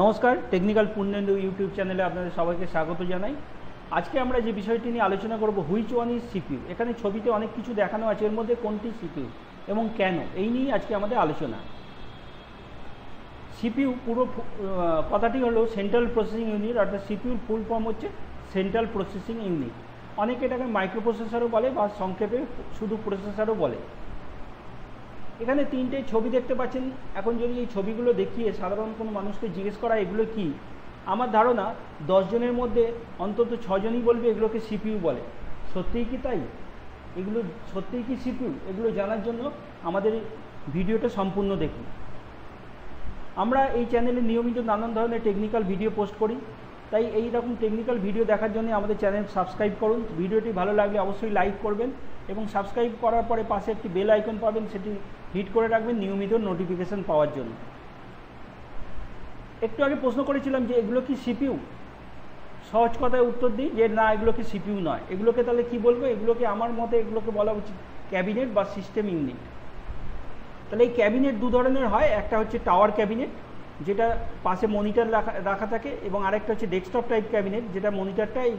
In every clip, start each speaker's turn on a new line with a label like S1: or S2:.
S1: নমস্কার, technical Purnendu YouTube চ্যানেলে আপনাদের সবাইকে স্বাগত জানাই। আজকে আমরা যে বিষয়টি নিয়ে আলোচনা করব হুইচ ওয়ান ইজ সিপিউ এখানে ছবিতে অনেক কিছু দেখানো আছে, এর মধ্যে কোনটি সিপিউ এবং কেন? এই নিয়েই আজকে আমাদের আলোচনা। সিপিউ পুরো কথাটি হলো সেন্ট্রাল প্রসেসিং ইউনিট অর্থাৎ সিপিউর ফুল ফর্ম হচ্ছে সেন্ট্রাল প্রসেসিং ইউনিট অনেকে এটাকে মাইক্রো প্রসেসরও বলে বা সংক্ষেপে শুধু প্রসেসরও বলে। এখানে তিনটে ছবি দেখতে পাচ্ছেন। এখন যদি এই ছবিগুলো দেখিয়ে সাধারণ কোনো মানুষকে জিজ্ঞেস করা এগুলো কি? আমার ধারণা জনের মধ্যে অন্তত ছজনই বলবে এগুলোকে সিপিইউ বলে। সত্যিই কি তাই? এগুলো সত্যিই কি সিপিইউ? এগুলো জানার জন্য আমাদের ভিডিওটা সম্পূর্ণ দেখুন। আমরা এই চ্যানেলে নিয়মিত নানান ধরনের টেকনিক্যাল ভিডিও পোস্ট করি। তাই এই রকম টেকনিক্যাল ভিডিও দেখার জন্য আমাদের চ্যানেল সাবস্ক্রাইব করুন। ভিডিওটি ভালো লাগলে অবশ্যই লাইক করবেন এবং সাবস্ক্রাইব করার পরে পাশে একটি বেল আইকন পাবেন। সেটি হিট করে রাখবেন নিয়মিত নোটিফিকেশন পাওয়ার জন্য। একটু আগে প্রশ্ন করেছিলাম যে এগুলো কি সিপিউ সহজ কথায় উত্তর দিই যে না এগুলোকে সিপিউ নয়। এগুলোকে তাহলে কি বলব? এগুলোকে আমার মতে এগুলোকে বলা উচিত ক্যাবিনেট বা সিস্টেম ইউনিট তাহলে এই ক্যাবিনেট দু ধরনের হয়। একটা হচ্ছে টাওয়ার ক্যাবিনেট যেটা পাশে মনিটর রাখা রাখা থাকে, এবং আরেকটা হচ্ছে ডেস্কটপ টাইপ ক্যাবিনেট যেটা মনিটরটা এই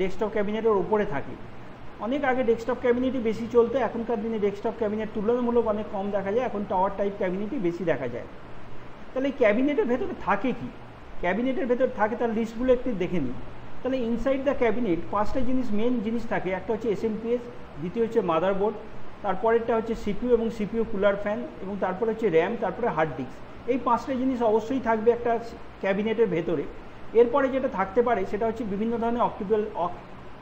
S1: ডেস্কটপ ক্যাবিনেটের ওপরে থাকে। অনেক আগে ডেস্কটপ ক্যাবিনেটই বেশি চলতো, এখনকার দিনে ডেস্কটপ ক্যাবিনেট তুলনামূলক অনেক কম দেখা যায়, এখন টাওয়ার টাইপ ক্যাবিনেটই বেশি দেখা যায়। তাহলে এই ক্যাবিনেটের ভেতরে থাকে কি? ক্যাবিনেটের ভেতর থাকে তার লিস্টগুলো একটু দেখে নিই। তাহলে ইনসাইড দ্য ক্যাবিনেট পাঁচটা জিনিস মেন জিনিস থাকে, একটা হচ্ছে এসএমপিএস দ্বিতীয় হচ্ছে মাদারবোর্ড তারপরেরটা হচ্ছে সিপিইউ এবং সিপিইউ কুলার ফ্যান এবং তারপরে হচ্ছে র্যাম তারপরে হার্ড ডিস্ক এই পাঁচটা জিনিস অবশ্যই থাকবে একটা ক্যাবিনেটের ভেতরে। এরপরে যেটা থাকতে পারে, সেটা হচ্ছে বিভিন্ন ধরনের অপটিক্যাল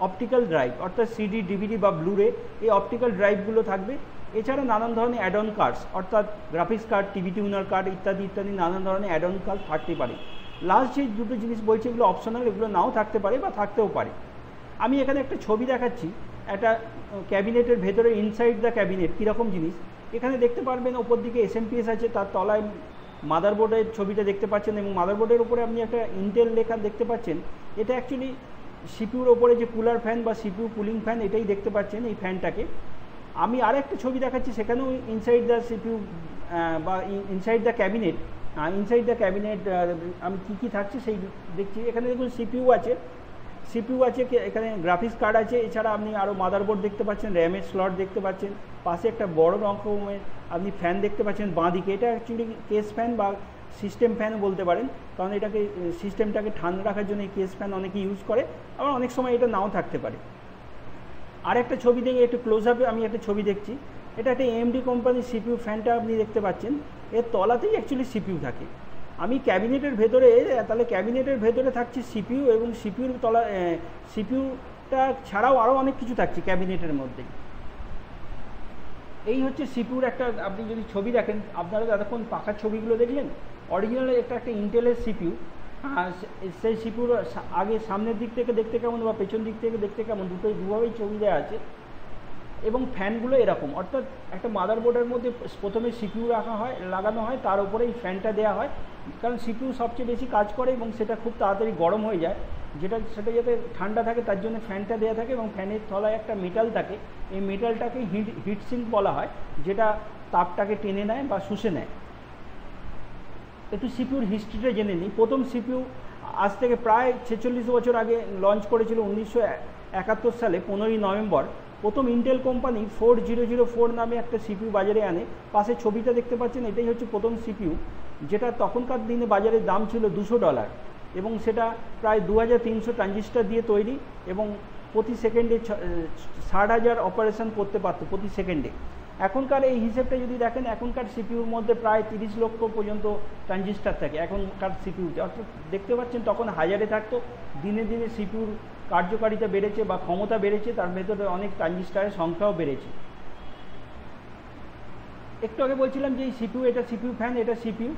S1: অপটিক্যাল ড্রাইভ অর্থাৎ সিডি ডিভিডি বা ব্লুরে এই অপটিক্যাল ড্রাইভগুলো থাকবে। এছাড়া নানান ধরনের অ্যাড অন কার্ডস অর্থাৎ graphics card TV tuner card ইত্যাদি ইত্যাদি নানান ধরনের অ্যাড অন কার্ড থাকতে পারে। লাস্ট যে দুটো জিনিস বলছে, এগুলো অপশনাল এগুলো নাও থাকতে পারে বা থাকতেও পারে। আমি এখানে একটা ছবি দেখাচ্ছি, একটা ক্যাবিনেটের ভেতরে ইনসাইড দ্য ক্যাবিনেট কীরকম জিনিস? এখানে দেখতে পারবেন ওপর দিকে এসএমপিএস আছে, তার তলায় মাদারবোর্ডের ছবিটা দেখতে পাচ্ছেন এবং মাদারবোর্ডের উপরে আপনি একটা ইন্টেল লেখা দেখতে পাচ্ছেন। এটা অ্যাকচুয়ালি সিপিউর ওপরে যে কুলার ফ্যান বা সিপিউ কুলিং ফ্যান, এটাই দেখতে পাচ্ছেন এই ফ্যানটাকে। আমি আর একটা ছবি দেখাচ্ছি, সেখানেও ইনসাইড দ্য সিপিউ বা inside the cabinet inside the cabinet আমি কী কী থাকছে সেই দেখছি। এখানে দেখুন সিপিউ আছে। সিপিউ আছে এখানে গ্রাফিক্স কার্ড আছে। এছাড়া আপনি আরও মাদারবোর্ড দেখতে পাচ্ছেন র্যামের স্লট দেখতে পাচ্ছেন। পাশে একটা বড় রকমের আপনি ফ্যান দেখতে পাচ্ছেন বাঁ দিকে এটা অ্যাকচুয়ালি কেস ফ্যান বা সিস্টেম ফ্যানও বলতে পারেন। কারণ এটাকে সিস্টেমটাকে ঠান্ডা রাখার জন্য এই কেস ফ্যান অনেকে ইউজ করে। আবার অনেক সময় এটা নাও থাকতে পারে। আর একটা ছবি দেখে একটু ক্লোজ আপে আমি একটা ছবি দেখছি। এটা একটা এমডি কোম্পানির সিপিউ ফ্যানটা আপনি দেখতে পাচ্ছেন। এর তলাতেই অ্যাকচুয়ালি সিপিউ থাকে। আমি ক্যাবিনেটের ভেতরে তাহলে ক্যাবিনেটের ভেতরে থাকছে সিপিউ এবং সিপিউর তলা সিপিউটা ছাড়াও আরও অনেক কিছু থাকছে ক্যাবিনেটের মধ্যে। এই হচ্ছে সিপিউর একটা, আপনি যদি ছবি দেখেন, আপনারা এতক্ষণ পাখার ছবিগুলো দেখলেন? অরিজিনাল একটা একটা ইন্টেলের সিপিউ সেই সিপিউর আগে সামনের দিক থেকে দেখতে কেমন বা পেছন দিক থেকে দেখতে কেমন, দুটোই দুভাবেই ছবি দেওয়া আছে। এবং ফ্যানগুলো এরকম, অর্থাৎ একটা মাদারবোর্ডের মধ্যে প্রথমে সিপিউ রাখা হয়, লাগানো হয়, তার উপরে এই ফ্যানটা দেওয়া হয়। কারণ সিপিউ সবচেয়ে বেশি কাজ করে এবং সেটা খুব তাড়াতাড়ি গরম হয়ে যায়। যেটা, সেটা যাতে ঠান্ডা থাকে, তার জন্য ফ্যানটা দেওয়া থাকে এবং ফ্যানের তলায় একটা মেটাল থাকে। এই মেটালটাকে হিট হিট সিঙ্ক বলা হয়, যেটা তাপটাকে টেনে নেয় বা শুষে নেয়। একটু সিপিউর হিস্ট্রিটা জেনে নিই। প্রথম সিপিউ আজ থেকে প্রায় ছেচল্লিশ বছর আগে লঞ্চ করেছিল উনিশশো একাত্তর সালে, পনেরোই নভেম্বর। প্রথম Intel company four zero zero four নামে একটা সিপিউ বাজারে আনে। পাশে ছবিটা দেখতে পাচ্ছেন, এটাই হচ্ছে প্রথম সিপিউ, যেটা তখনকার দিনে বাজারের দাম ছিল দুশো ডলার এবং সেটা প্রায় দু হাজার তিনশো ট্রানজিস্টার দিয়ে তৈরি এবং প্রতি সেকেন্ডে ষাট হাজার অপারেশন করতে পারতো প্রতি সেকেন্ডে এখনকার এই হিসেবটা যদি দেখেন, এখনকার সিপিউর মধ্যে প্রায় তিরিশ লক্ষ পর্যন্ত ট্রানজিস্টার থাকে, এখনকার সিপিউতে অর্থাৎ দেখতে পাচ্ছেন তখন হাজারে থাকতো, দিনে দিনে সিপিউর কার্যকারিতা বেড়েছে বা ক্ষমতা বেড়েছে, তার ভেতরে অনেক ট্রানজিস্টারের সংখ্যাও বেড়েছে। একটু আগে বলছিলাম যে এই সিপিউ এটা সিপিউ ফ্যান এটা সিপিউ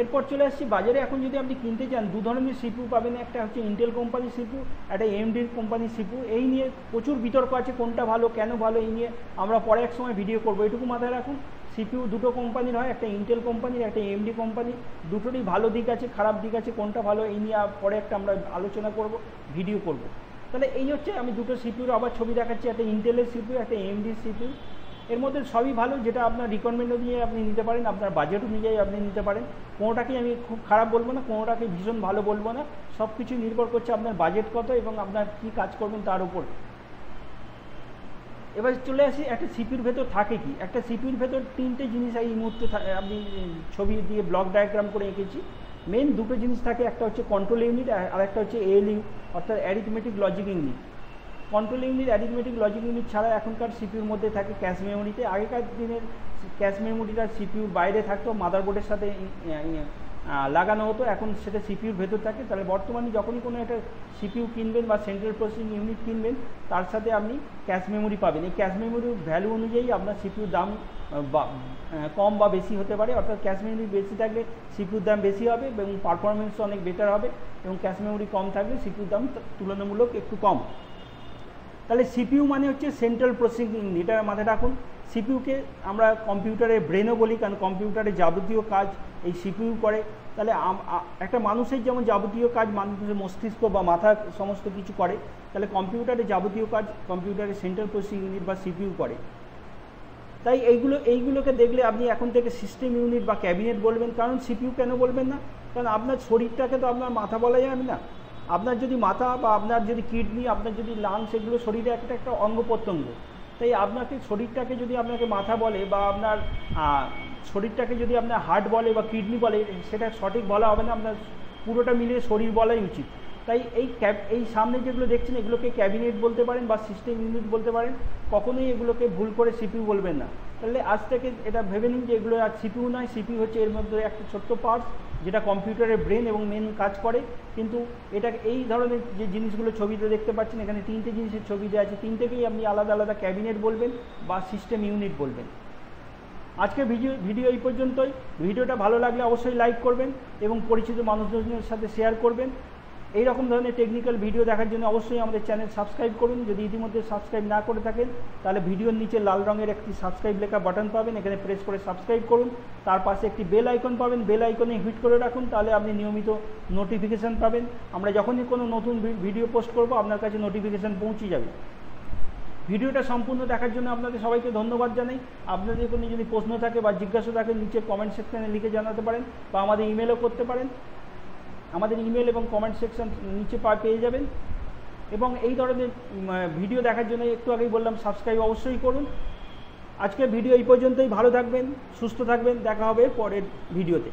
S1: এরপর চলে আসছি বাজারে। এখন যদি আপনি কিনতে চান, দু ধরনের সিপিউ পাবেন। একটা হচ্ছে ইন্টেল কোম্পানির সিপিউ একটা এমডির কোম্পানির সিপিউ এই নিয়ে প্রচুর বিতর্ক আছে, কোনটা ভালো, কেন ভালো, এই নিয়ে আমরা পরে এক সময় ভিডিও করব। এটুকু মাথায় রাখুন সিপিউ দুটো কোম্পানির হয়, একটা ইন্টেল কোম্পানির একটা এমডি কোম্পানি দুটোরই ভালো দিক আছে, খারাপ দিক আছে, কোনটা ভালো, এই নিয়ে পরে একটা আমরা আলোচনা করব ভিডিও করব। তাহলে এই হচ্ছে আমি দুটো সিপিউর আবার ছবি দেখাচ্ছি, একটা ইন্টেলের সিপিউ একটা এমডি সিপিউ এর মধ্যে সবই ভালো, যেটা আপনার রিকোয়ারমেন্ট অনুযায়ী আপনি নিতে পারেন, আপনার বাজেট অনুযায়ী আপনি নিতে পারেন। কোনোটাকেই আমি খুব খারাপ বলব না, কোনোটাকে ভীষণ ভালো বলব না। সব কিছু নির্ভর করছে আপনার বাজেট কত এবং আপনার কী কাজ করবেন তার উপর। এবার চলে আসি, একটা সিপির ভেতর থাকে কি? একটা সিপির ভেতর তিনটে জিনিস এই মুহূর্তে আমি ছবি দিয়ে ব্লক ডায়াগ্রাম করে এঁকেছি। মেন দুটো জিনিস থাকে, একটা হচ্ছে কন্ট্রোল ইউনিট আর একটা হচ্ছে এল এএলইউ অর্থাৎ arithmetic logic unit control unit arithmetic logic unit ছাড়া এখনকার সিপিউর মধ্যে থাকে ক্যাশ মেমোরিতে আগেকার দিনের ক্যাশ মেমোরিটা সিপিউর বাইরে থাকতো মাদারবোর্ডের সাথে লাগানো হতো। এখন সেটা সিপিউর ভেতর থাকে। তাহলে বর্তমানে যখনই কোনো একটা সিপিউ কিনবেন বা সেন্ট্রাল প্রসেসিং ইউনিট কিনবেন, তার সাথে আপনি ক্যাশ মেমোরি পাবেন। এই ক্যাশ মেমোরির ভ্যালু অনুযায়ী আপনার সিপিউর দাম কম বা বেশি হতে পারে। অর্থাৎ ক্যাশ মেমোরি বেশি থাকলে সিপিউর দাম বেশি হবে এবং পারফরমেন্স অনেক বেটার হবে এবং ক্যাশ মেমোরি কম থাকলে সিপিউর দাম তুলনামূলক একটু কম। তাহলে সিপিউ মানে হচ্ছে সেন্ট্রাল প্রসেসিং ইউনিট এটা মাথায় রাখুন। সিপিইউকে আমরা কম্পিউটারের ব্রেনও বলি, কারণ কম্পিউটারে যাবতীয় কাজ এই সিপিইউ করে। তাহলে একটা মানুষের যেমন যাবতীয় কাজ, মানুষের মস্তিষ্ক বা মাথা সমস্ত কিছু করে, তাহলে কম্পিউটারে যাবতীয় কাজ কম্পিউটারের সেন্ট্রাল প্রসেসিং ইউনিট বা সিপিইউ করে। তাই এইগুলো, এইগুলোকে দেখলে আপনি এখন থেকে সিস্টেম ইউনিট বা ক্যাবিনেট বলবেন। কারণ সিপিইউ কেন বলবেন না? কারণ আপনার শরীরটাকে তো আপনার মাথা বলা যাবে না। আপনার যদি মাথা বা আপনার যদি কিডনি, আপনার যদি লাংস এগুলো শরীরে একটা একটা অঙ্গ প্রত্যঙ্গ, তাই আপনাকে শরীরটাকে যদি আপনাকে মাথা বলে বা আপনার শরীরটাকে যদি আপনার হার্ট বলে বা কিডনি বলে, সেটা সঠিক বলা হবে না, আপনার পুরোটা মিলিয়ে শরীর বলাই উচিত। তাই এই ক্যাব, এই সামনে যেগুলো দেখছেন, এগুলোকে ক্যাবিনেট বলতে পারেন বা সিস্টেম ইউনিট বলতে পারেন, কখনোই এগুলোকে ভুল করে সিপিউ বলবেন না। তাহলে আজ থেকে এটা ভেবে নিন যে এগুলো আর সিপিউ নয় সিপিউ হচ্ছে এর মধ্যে একটা ছোট্ট পার্টস যেটা কম্পিউটারের ব্রেন এবং মেন কাজ করে। কিন্তু এটা এই ধরনের যে জিনিসগুলো ছবিতে দেখতে পাচ্ছেন, এখানে তিনটে জিনিসের ছবি দেওয়া আছে। তিনটেকেই আপনি আলাদা আলাদা ক্যাবিনেট বলবেন বা সিস্টেম ইউনিট বলবেন। আজকে ভিডিও ভিডিও এই পর্যন্তই। ভিডিওটা ভালো লাগলে অবশ্যই লাইক করবেন এবং পরিচিত মানুষজনের সাথে শেয়ার করবেন। এই রকম ধরনের টেকনিক্যাল ভিডিও দেখার জন্য অবশ্যই আমাদের চ্যানেল সাবস্ক্রাইব করুন। যদি ইতিমধ্যে সাবস্ক্রাইব না করে থাকেন, তাহলে ভিডিওর নিচে লাল রঙের একটি সাবস্ক্রাইব লেখা বাটন পাবেন, এখানে প্রেস করে সাবস্ক্রাইব করুন। তার পাশে একটি বেল আইকন পাবেন বেল আইকনে হিট করে রাখুন, তাহলে আপনি নিয়মিত নোটিফিকেশান পাবেন। আমরা যখনই কোনো নতুন ভিডিও পোস্ট করব, আপনার কাছে নোটিফিকেশান পৌঁছে যাবে। ভিডিওটা সম্পূর্ণ দেখার জন্য আপনাদের সবাইকে ধন্যবাদ জানাই। আপনাদের কোনো যদি প্রশ্ন থাকে বা জিজ্ঞাসা থাকে, নিচে কমেন্ট সেকশানে লিখে জানাতে পারেন বা আমাদের ইমেলও করতে পারেন। আমাদের ইমেল এবং কমেন্ট সেকশন নিচে পা পেয়ে যাবেন। এবং এই ধরনের ভিডিও দেখার জন্য একটু আগেই বললাম সাবস্ক্রাইব অবশ্যই করুন। আজকের ভিডিও এই পর্যন্তই। ভালো থাকবেন, সুস্থ থাকবেন। দেখা হবে পরের ভিডিওতে।